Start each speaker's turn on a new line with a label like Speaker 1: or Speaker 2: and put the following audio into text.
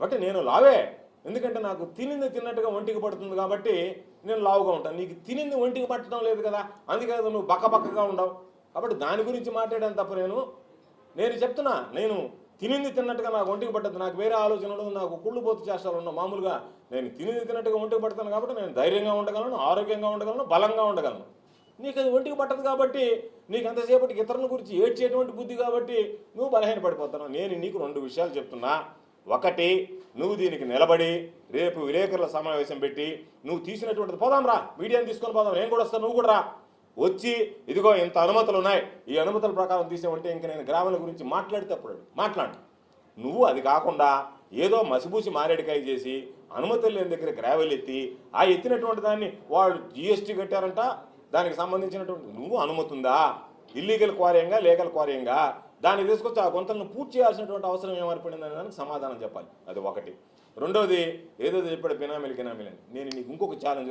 Speaker 1: కాబట్టి నేను లావే. ఎందుకంటే నాకు తినింది తిన్నట్టుగా ఒంటికి పడుతుంది కాబట్టి నేను లావుగా ఉంటాను నీకు తినింది ఒంటికి పట్టడం లేదు కదా అందుకే నువ్వు బక్కబక్కగా ఉండవు. కాబట్టి దాని గురించి మాట్లాడాను తప్ప నేను నేను చెప్తున్నా నేను తినింది తిన్నట్టుగా నాకు ఒంటికి పట్టదు. నాకు వేరే ఆలోచన ఉండదు నాకు కుళ్ళు పోతు చేష్టాలు ఉండవు. మామూలుగా నేను తినింది తిన్నట్టుగా ఒంటికి పడతాను కాబట్టి నేను ధైర్యంగా ఉండగలను ఆరోగ్యంగా ఉండగలను బలంగా ఉండగలను. నీకు అది ఒంటికి పట్టదు కాబట్టి నీకు అంతసేపటికి ఇతరుల గురించి ఏడ్చేటువంటి బుద్ధి కాబట్టి నువ్వు బలహీన పడిపోతున్నావు నేను నీకు రెండు విషయాలు చెప్తున్నా. ఒకటి నువ్వు దీనికి నిలబడి రేపు విలేకరుల సమావేశం పెట్టి నువ్వు తీసినటువంటిది పోదాం రా మీడియాని తీసుకొని పోదాం నేను కూడా వస్తాను నువ్వు కూడా రా. వచ్చి ఇదిగో ఇంత అనుమతులు ఉన్నాయి. ఈ అనుమతుల ప్రకారం తీసామంటే ఇంక నేను గ్రామాల గురించి మాట్లాడితే అప్పుడు మాట్లాడు. నువ్వు అది కాకుండా ఏదో మసిబూసి మారేడికాయ చేసి అనుమతులు లేని దగ్గర గ్రావెల్ ఎత్తి ఆ ఎత్తినటువంటి దాన్ని వాళ్ళు జిఎస్టీ కట్టారంట దానికి సంబంధించినటువంటి నువ్వు అనుమతుందా ఇల్లీగల్ క్వారియంగా లీగల్ క్వారియంగా దాన్ని తీసుకొచ్చి ఆ గుంతలను పూర్తి చేయాల్సినటువంటి అవసరం ఏమర్పడింది దానికి సమాధానం చెప్పాలి. అది ఒకటి. రెండోది ఏదో చెప్పాడు బినామీలు గినామీలని నేను నీకు ఇంకొక ఛాలెంజ్